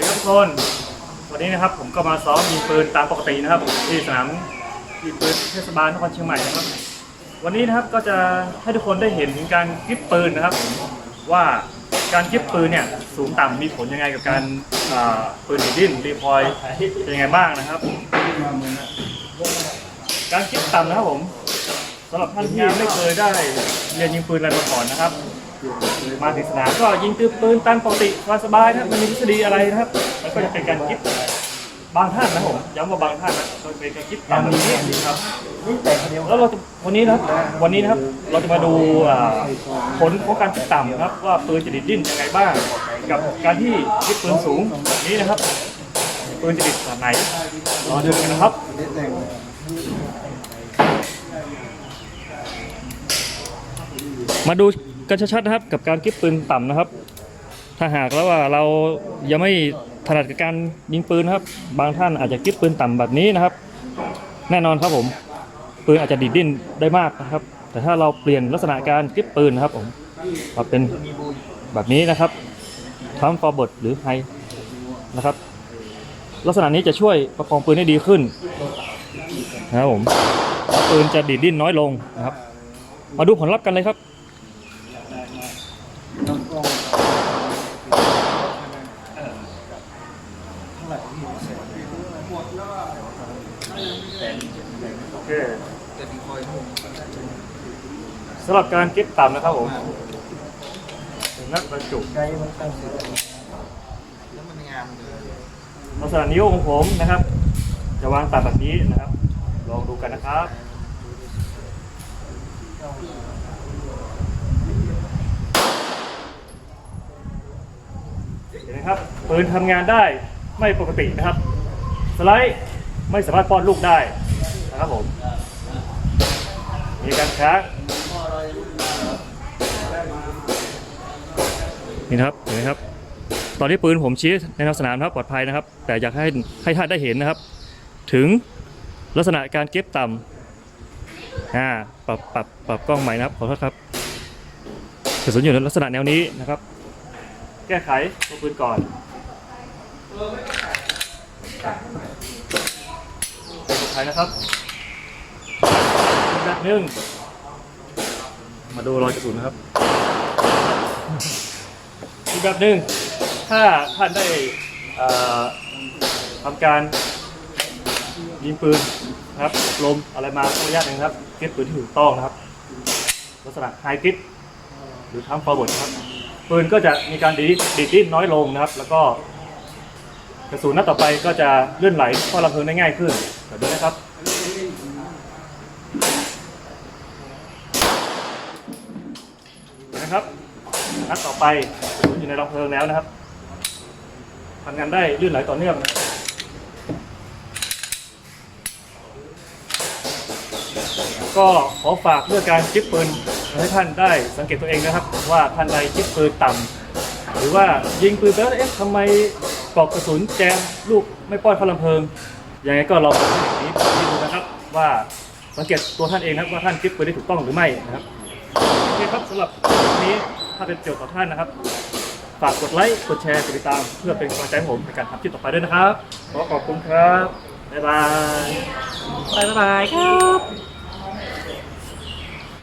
วัสดีครับทุกคน วันนี้นะครับผมก็มาซ้อมยิงปืนตามปกตินะครับ ที่สนามยิงปืนเทศบาลนครเชียงใหม่นะครับ วันนี้นะครับก็จะให้ทุกคนได้เห็นถึงการกริปปืนนะครับ ว่าการกริปปืนเนี่ยสูงต่ำมีผลยังไงกับการปืนดีดดิ้นรีพอยเป็นยังไงบ้างนะครับ การกริปต่ำนะครับผมสำหรับท่านที่ไม่เคยได้เรียนยิงปืนอะไรมาก่อนนะครับ มาถึงสนามก็ยิงปืนตามปกติสบายนะครับไมันมีทฤษฎีอะไรนะครับมันก็จะเป็นการคิดบางท่านนะผมย้ำว่าบางท่านนะเป็นการคิดตามนี้ครับแล้วเราจะวันนี้นะครับวันนี้นะครับเราจะมาดูอ่าผลของการคิดต่ำนะครับ ว่าปืนจะดิดดิ้นยังไงบ้าง กับการที่คิดปืนสูงแบบนี้นะครับปืนจะดิดขนาดไหนรอดูกันนะครับ มาดู กันชัดๆนะครับ กับการกิ๊บปืนต่ำนะครับ ถ้าหากแล้วว่าเรายังไม่ถนัดกับการยิงปืนนะครับ บางท่านอาจจะกิ๊บปืนต่ำแบบนี้นะครับ แน่นอนครับผมปืนอาจจะดีดดิ้นได้มากนะครับ แต่ถ้าเราเปลี่ยนลักษณะการกิ๊บปืนนะครับผมมาเป็นแบบนี้นะครับทำฟอร์เบิร์ดหรือไฮนะครับ ลักษณะนี้จะช่วยประคองปืนให้ดีขึ้นนะครับผมปืนจะดีดดิ้นน้อยลงนะครับ มาดูผลลัพธ์กันเลยครับ โอเคสำหรับการเก็บต่ำนะครับผมนักบรรจุแล้วมันงายลักษณะนิ้วของผมนะครับ จะวางต่ำแบบนี้นะครับ ลองดูกันนะครับเห็นไหมครับปืนทำงานได้ ไม่ปกตินะครับ สไลด์ไม่สามารถป้อนลูกได้นะครับผม มีการช้านี่นะครับเห็นไหมครับ ตอนที่ปืนผมชี้ในนสนามนะครับปลอดภัยนะครับ แต่อยากให้ให้ท่านได้เห็นนะครับ ถึงลักษณะการเก็บต่ำอ่าปรับปรับปรับกล้องใหม่นะครับขอโทษครับกระสุนอยู่ในลักษณะแนวนี้นะครับ แก้ไขตัวปืนก่อน เป็นสุดท้ายนะครับแบบหนึ่งมาดูรอยกระสุนนะครับ อีกแบบหนึ่งถ้าท่านได้ทำการยิงปืนนะครับอบรมอะไรมาสักระยะหนึ่งครับเก็บปืนที่ถูกต้องนะครับ ลักษณะไฮกริปหรือทำฟอร์เวิร์ดครับ ปืนก็จะมีการดีดดีดดิ้นน้อยลงนะครับ แล้วก็ กระสุนนัดต่อไปก็จะเลื่อนไหลเข้าลำเพลิงได้ง่ายขึ้นแบบนี้นะครับนะครับนัดต่อไปกระสุนอยู่ในลำเพลิงแล้วนะครับทำงานได้ลื่นไหลต่อเนื่องนะก็ขอฝากเรื่องการจิบปืนให้ท่านได้สังเกตตัวเองนะครับ ว่าท่านใดจิบปืนต่ำหรือว่ายิงปืนแล้วเอ๊ะทำไม ปลอกกระสุนแจมลูกไม่ป้อนเข้าลำเพลิงยังไงก็ลองดูอย่างนี้ดูนะครับ ว่าสังเกตตัวท่านเองนะครับว่าท่านจิปืนได้ถูกต้องหรือไม่นะครับโอเคครับสำหรับคลิปนี้ถ้าเป็นประโยชน์ต่อท่านนะครับฝากกดไลค์กดแชร์กดติดตาม เพื่อเป็นกำลังใจให้ผมในการทำคลิปต่อไปด้วยนะครับขอขอบคุณครับบ๊ายบายบ๊ายบายครับ